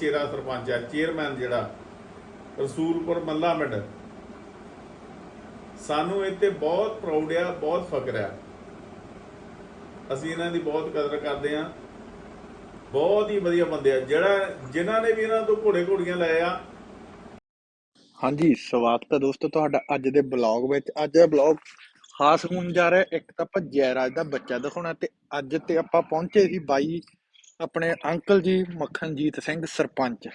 ਚੇਰਾ ਸਰਪੰਚ ਹੈ ਚੇਅਰਮੈਨ ਜਿਹੜਾ, ਰਸੂਲਪੁਰ ਮੱਲਾ ਮਿੰਡ ਸਾਨੂੰ ਇਹ ਬਹੁਤ ਪ੍ਰਾਊਡ ਆ, ਬਹੁਤ ਫਖਰ ਆ। ਅਸੀਂ ਇਹਨਾਂ ਦੀ ਬਹੁਤ ਕਦਰ ਕਰਦੇ ਆ। ਬਹੁਤ ਹੀ ਵਧੀਆ ਬੰਦੇ ਆ। ਜਿਹੜਾ, ਜਿਨ੍ਹਾਂ ਨੇ ਵੀ ਇਹਨਾਂ ਤੋਂ ਘੋੜੇ ਘੋੜੀਆਂ ਲਏ ਆ। ਹਾਂਜੀ, ਸਵਾਗਤ ਹੈ ਦੋਸਤੋ ਤੁਹਾਡਾ ਅੱਜ ਦੇ ਬਲੌਗ ਵਿੱਚ। ਅੱਜ ਦਾ ਬਲੌਗ ਖਾਸ ਹੋਣ ਜਾ ਰਿਹਾ, ਇੱਕ ਤਾਂ ਆਪਾਂ ਜੈਰਾਜ ਦਾ ਬੱਚਾ ਦਿਖਾਉਣਾ ਤੇ ਅੱਜ ਤੇ ਆਪਾਂ ਪਹੁੰਚੇ ਸੀ ਬਾਈ ਆਪਣੇ ਅੰਕਲ ਜੀ ਮੱਖਣਜੀਤ ਸਿੰਘ ਸਰਪੰਚ।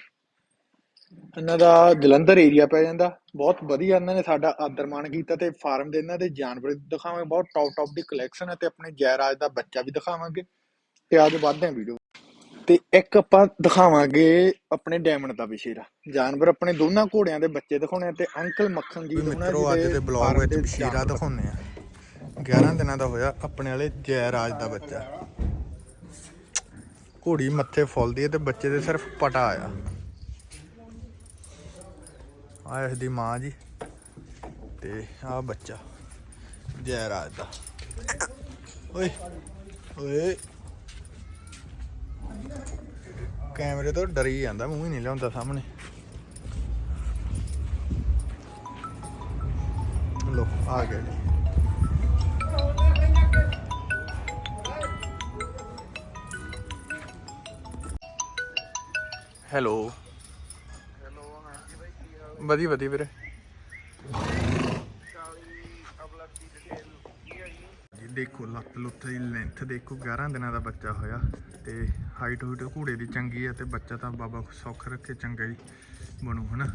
ਇਹਨਾਂ ਦਾ ਜਲੰਧਰ ਏਰੀਆ ਪੈ ਜਾਂਦਾ। ਬਹੁਤ ਵਧੀਆ ਇਹਨਾਂ ਨੇ ਸਾਡਾ ਆਦਰ ਮਾਣ ਕੀਤਾ ਤੇ ਫਾਰਮ ਦੇ ਇਹਨਾਂ ਦੇ ਜਾਨਵਰ ਦਿਖਾਵਾਂਗੇ। ਬਹੁਤ ਟੌਪ ਟੌਪ ਦੀ ਕਲੈਕਸ਼ਨ ਹੈ ਤੇ ਆਪਣੇ ਜੈਰਾਜ ਦਾ ਬੱਚਾ ਵੀ ਦਿਖਾਵਾਂਗੇ। ਤੇ ਅੱਜ ਵੱਧਦੇ ਹਾਂ ਵੀਡੀਓ ਤੇ ਇੱਕ ਆਪਾਂ ਦਿਖਾਵਾਂਗੇ ਆਪਣੇ ਡਾਇਮੰਡ ਦਾ ਵਿਸ਼ੇਰਾ ਜਾਨਵਰ ਆਪਣੇ ਦੋਨਾਂ ਘੋੜਿਆਂ ਦੇ ਬੱਚੇ ਦਿਖਾਉਣੇ ਆ ਤੇ ਅੰਕਲ ਮੱਖਣ ਜੀ ਮਿੱਤਰੋ ਅੱਜ ਦੇ ਬਲੌਗ ਵਿੱਚ ਬਸ਼ੀਰਾ ਦਿਖਾਉਨੇ ਆ। 11 ਦਿਨਾਂ ਦਾ ਹੋਇਆ ਆਪਣੇ ਵਾਲੇ ਜੈ ਰਾਜ ਦਾ ਬੱਚਾ। ਘੋੜੀ ਮੱਥੇ ਫੁੱਲਦੀ ਹੈ ਤੇ ਬੱਚੇ ਦੇ ਸਿਰਫ ਪਟਾ ਆਇਆ ਆ। ਇਸ ਦੀ ਮਾਂ ਜੀ ਤੇ ਆ ਬੱਚਾ ਜੈ ਰਾਜ ਦਾ। ਓਏ ਓਏ। ਕੈਮਰੇ ਤੋਂ ਡਰੀ ਜਾਂਦਾ, ਮੂੰਹ ਹੀ ਨਹੀਂ ਲਿਆਉਂਦਾ ਸਾਹਮਣੇ। ਲੋ ਆ ਗਏ ਹੈਲੋ। ਹੈਲੋ ਹਾਂਜੀ ਬਾਈ ਕੀ ਹਾਲ ਵਧੀਆ ਵਧੀਆ ਵੀਰੇ। ਜੀ ਦੇਖੋ ਲੱਤ ਲੁੱਤ ਦੀ ਲੈਂਥ ਦੇਖੋ 11 ਦਿਨਾਂ ਦਾ ਬੱਚਾ ਹੋਇਆ ਤੇ ਹਾਈਟ ਹੂਟ ਘੋੜੇ ਦੀ ਚੰਗੀ ਹੈ ਤੇ ਬੱਚਾ ਤਾਂ ਬਾਬਾ ਸੁੱਖ ਰੱਖੇ ਚੰਗਾ ਹੀ ਬਣੂ ਹਨਾ?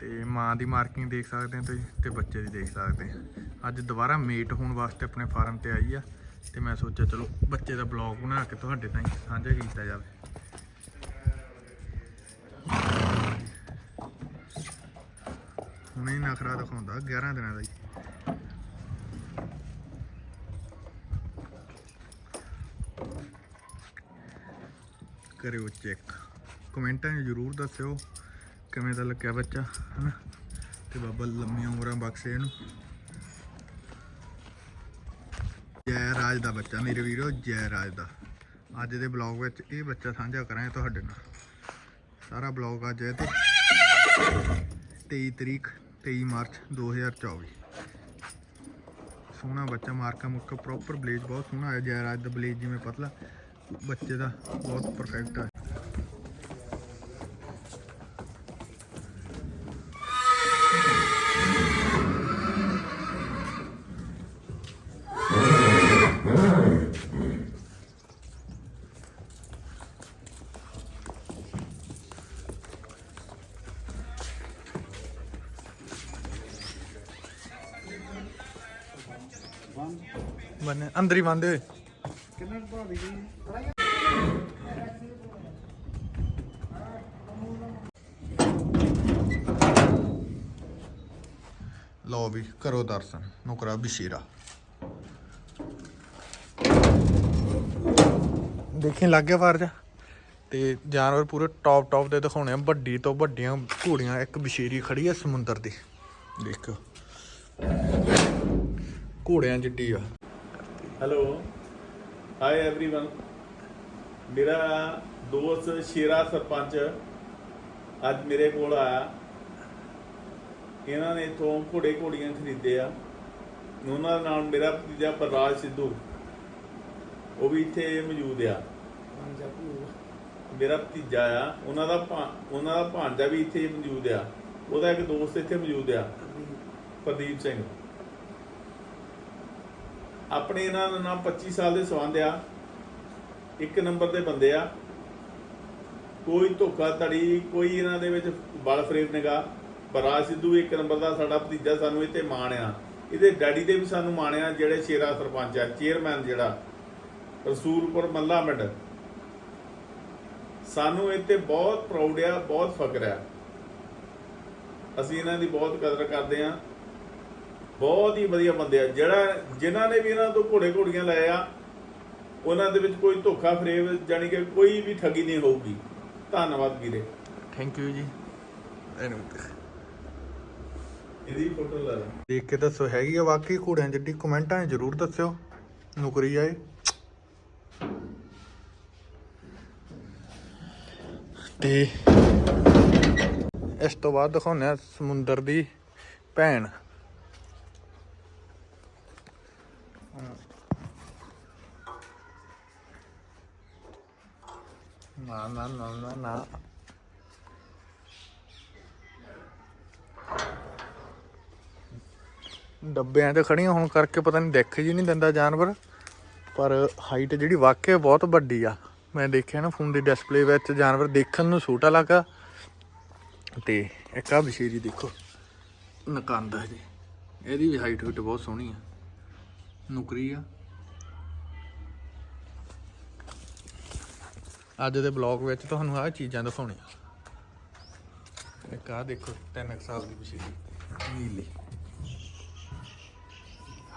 ਤੇ ਮਾਂ ਦੀ ਮਾਰਕਿੰਗ ਦੇਖ ਸਕਦੇ ਹੋ ਤੁਸੀਂ ਤੇ ਬੱਚੇ ਦੀ ਦੇਖ ਸਕਦੇ ਆ। ਅੱਜ ਦੁਬਾਰਾ ਮੇਟ ਹੋਣ ਵਾਸਤੇ ਆਪਣੇ ਫਾਰਮ ਤੇ ਆਈ ਆ ਤੇ ਮੈਂ ਸੋਚਿਆ ਚਲੋ ਬੱਚੇ ਦਾ ਬਲੌਗ ਬਣਾ ਕੇ ਤੁਹਾਡੇ ਤਾਈਂ ਸਾਂਝਾ ਕੀਤਾ ਜਾਵੇ। ਹੁਣੇ ਹੀ ਨਖਰਾ ਦਿਖਾਉਂਦਾ 11 ਦਿਨਾਂ ਦਾ ਹੀ। ਕਰਿਓ ਚੈੱਕ। ਕਮੈਂਟਾਂ 'ਚ ਜਰੂਰ ਦੱਸਿਓ ਕਿਵੇਂ ਦਾ ਲੱਗਿਆ ਬੱਚਾ, ਹਨਾ? ਤੇ ਬਾਬਾ ਲੰਮੀਆਂ ਉਮਰਾਂ ਬਖਸ਼ੇ ਇਹਨੂੰ। ਜੈ ਰਾਜ ਦਾ ਬੱਚਾ ਮੇਰੇ ਵੀਰੋ, ਜੈ ਰਾਜ ਦਾ। ਅੱਜ ਦੇ ਬਲੌਗ ਵਿੱਚ ਇਹ ਬੱਚਾ ਸਾਂਝਾ ਕਰਾਂਗੇ ਤੁਹਾਡੇ ਨਾਲ। ਸਾਰਾ ਬਲੌਗ ਅੱਜ ਹੈ ਤੇ 23 ਤਰੀਕ 23 ਮਾਰਚ 2024 ਸੋਹਣਾ ਬੱਚਾ, ਮਾਰਕਾ ਮੁਰਕਾ ਪ੍ਰੋਪਰ ਬਲੇਜ, ਬਹੁਤ ਸੋਹਣਾ ਹੈ ਜੈ ਰਾਜ ਦਾ ਬਲੇਜ ਜਿਵੇਂ ਪਤਲਾ। ਬੱਚੇ ਦਾ ਬਹੁਤ ਪਰਫੈਕਟ ਆ। ਬੰਨੇ, ਅੰਦਰ ਹੀ ਬੰਦੇ ਹੋਏ ਲਓ ਵੀ, ਕਰੋ ਦਰਸ਼ਨ ਨੁਕਰਾ ਬਸ਼ੀਰਾ ਦੇਖਣ ਲੱਗ ਗਿਆ ਫਰਜ? ਤੇ ਜਾਨਵਰ ਪੂਰੇ ਟੌਪ ਟੌਪ ਦੇ ਦਿਖਾਉਣੇ ਆ, ਵੱਡੀ ਤੋਂ ਵੱਡੀਆਂ ਘੋੜੀਆਂ, ਇੱਕ ਬਸ਼ੀਰੀ ਖੜੀ ਆ ਸਮੁੰਦਰ ਦੀ। ਦੇਖੋ ਘੋੜਿਆਂ ਜਿੱਡੀ ਆ ਹੈਲੋ ਹਾਈ एवरीवन ਮੇਰਾ ਦੋਸਤ ਸ਼ੇਰਾ ਸਰਪੰਚ ਅੱਜ ਮੇਰੇ ਕੋਲ ਆਇਆ ਇਹਨਾਂ ਨੇ ਇਥੋਂ ਘੋੜੇ ਘੋੜੀਆਂ ਖਰੀਦੇ ਆ ਉਹਨਾਂ ਦਾ ਨਾਮ ਮੇਰਾ ਭਤੀਜਾ ਪ੍ਰਰਾਜ ਸਿੱਧੂ ਉਹ ਵੀ ਇੱਥੇ ਮੌਜੂਦ ਆ ਮੇਰਾ ਭਤੀਜਾ ਆ ਉਹਨਾਂ ਦਾ ਭਾ- ਉਹਨਾਂ ਦਾ ਭਾਂਜਾ ਵੀ ਇੱਥੇ ਮੌਜੂਦ ਆ ਉਹਦਾ ਇੱਕ ਦੋਸਤ ਇੱਥੇ ਮੌਜੂਦ ਆ ਪ੍ਰਦੀਪ ਸਿੰਘ ਆਪਣੇ ਇਹਨਾਂ ਦਾ ਨਾਮ 25 ਸਾਲ ਦੇ ਸੰਬੰਧ ਆ ਇੱਕ ਨੰਬਰ ਦੇ ਬੰਦੇ ਆ। ਕੋਈ ਧੋਖਾ ਧੜੀ, ਕੋਈ ਇਹਨਾਂ ਦੇ ਵਿੱਚ ਬਲ ਫਰੇਬ ਨਗਾ ਬਰਾਜ ਸਿੱਧੂ ਇੱਕ ਨੰਬਰ ਦਾ ਸਾਡਾ ਭਤੀਜਾ ਸਾਨੂੰ ਇੱਥੇ ਮਾਣ ਆ। ਇਹਦੇ ਡੈਡੀ ਦੇ ਵੀ ਸਾਨੂੰ ਮਾਣ ਆ, ਜਿਹੜੇ ਸ਼ੇਰਾ ਸਰਪੰਚ ਆ, ਚੇਅਰਮੈਨ ਜਿਹੜਾ। ਰਸੂਲਪੁਰ ਮੱਲਾ ਮਿੰਡ। ਸਾਨੂੰ ਇੱਥੇ ਬਹੁਤ ਪ੍ਰਾਊਡ ਆ, ਬਹੁਤ ਫਖਰ ਆ। ਅਸੀਂ ਇਹਨਾਂ ਦੀ ਬਹੁਤ ਕਦਰ ਕਰਦੇ ਆ। ਬਹੁਤ ਹੀ ਵਧੀਆ ਬੰਦੇ ਆ। ਜਿਹੜਾ ਜਿਨ੍ਹਾਂ ਨੇ ਵੀ ਇਹਨਾਂ ਤੋਂ ਘੋੜੇ ਘੋੜੀਆਂ ਲਏ ਆ ਉਹਨਾਂ ਦੇ ਵਿੱਚ ਕੋਈ ਧੋਖਾ ਫਰੇਬ ਜਾਨੀ ਕਿ ਕੋਈ ਵੀ ਠੱਗੀ ਨਹੀਂ ਹੋਊਗੀ। ਧੰਨਵਾਦ ਵੀਰੇ। ਥੈਂਕ ਯੂ ਜੀ। ਇਹਨੂੰ ਇਹਦੀ ਫੋਟੋ ਲਾ ਲੈ ਦੇਖ ਕੇ ਦੱਸੋ ਹੈਗੀ ਆ ਵਾਕਈ ਘੋੜਿਆਂ ਜਿੱਡੀ ਕਮੈਂਟਾਂ 'ਚ ਜਰੂਰ ਦੱਸਿਓ। ਨੁਕਰੀ ਆਏ। ਤੇ ਇਸ ਤੋਂ ਬਾਅਦ ਦਿਖਾਉਂਦੇ ਆ ਸਮੁੰਦਰ ਦੀ ਭੈਣ। ਨਾ ਨਾ ਨਾ ਨਾ ਨਾ ਡੱਬਿਆਂ ਤੇ ਖੜੀਆਂ ਹੋਣ ਕਰਕੇ ਪਤਾ ਨਹੀਂ ਦਿਖ ਜੀ ਨਹੀਂ ਦਿੰਦਾ ਜਾਨਵਰ। ਪਰ ਹਾਈਟ ਜਿਹੜੀ ਵਾਕਿਆ ਬਹੁਤ ਵੱਡੀ ਆ। ਮੈਂ ਦੇਖਿਆ ਨਾ ਫੋਨ ਦੀ ਡਿਸਪਲੇ ਵਿੱਚ ਜਾਨਵਰ ਦੇਖਣ ਨੂੰ ਛੋਟਾ ਲੱਗਾ ਤੇ ਇੱਕ ਆ ਬਸ਼ੀਰੀ ਦੇਖੋ। ਨਕੰਦ ਹੈ ਜੀ। ਇਹਦੀ ਵੀ ਹਾਈਟ ਹੂਟ ਬਹੁਤ ਸੋਹਣੀ ਆ। ਨੁਕਰੀ ਆ। ਅੱਜ ਦੇ ਬਲੌਗ ਵਿੱਚ ਤੁਹਾਨੂੰ ਆਹ ਚੀਜ਼ਾਂ ਦਿਖਾਉਣੀਆਂ। ਇੱਕ ਆ ਦੇਖੋ 3 ਸਾਲ ਦੀ ਬਸ਼ੀਰੀ ਨੀਲੀ।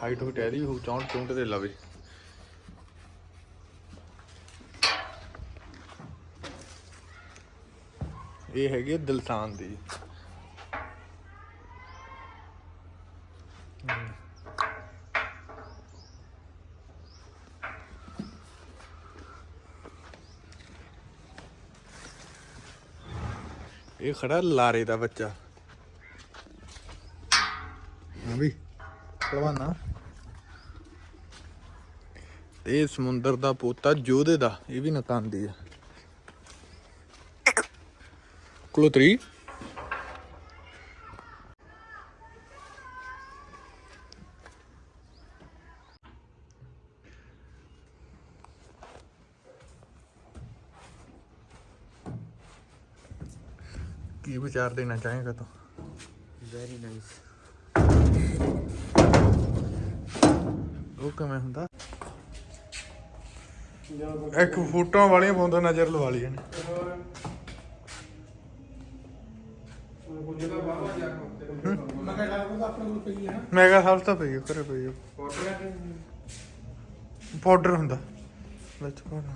ਹਾਈਟ ਹੂਟ ਇਹਦੀ ਹੋ 64 64 ਦੇ ਲਵੇ। ਇਹ ਹੈਗੀ ਦਿਲਸਾਨ ਦੀ। ਇਹ ਖੜਾ ਲਾਰੇ ਦਾ ਬੱਚਾ। ਹਾਂ ਵੀ ਪਹਿਲਵਾਨਾ। ਇਹ ਸਮੁੰਦਰ ਦਾ ਪੋਤਾ ਜੋਧੇ ਦਾ ਇਹ ਵੀ ਨਕਾਂਦੀ ਆ। ਕਲੋਤਰੀ ਕੀ ਵਿਚਾਰ ਦੇਣਾ ਚਾਹੇਗਾ ਤੂੰ? ਵੈਰੀ ਨਾਈਸ ਉਹ ਕਿਵੇਂ ਹੁੰਦਾ? ਇੱਕ ਫੋਟੋਆਂ ਵਾਲੀਆਂ ਪਾਉਂਦਾ ਨਜ਼ਰ ਲਵਾ ਲਈ ਇਹਨੇ ਮੈਂ ਕਿਹਾ ਸਭ ਤਾਂ ਪਈ ਘਰੇ ਪਈ। ਪਾਊਡਰ ਹੁੰਦਾ। ਵਿੱਚ ਪਾਉਣਾ।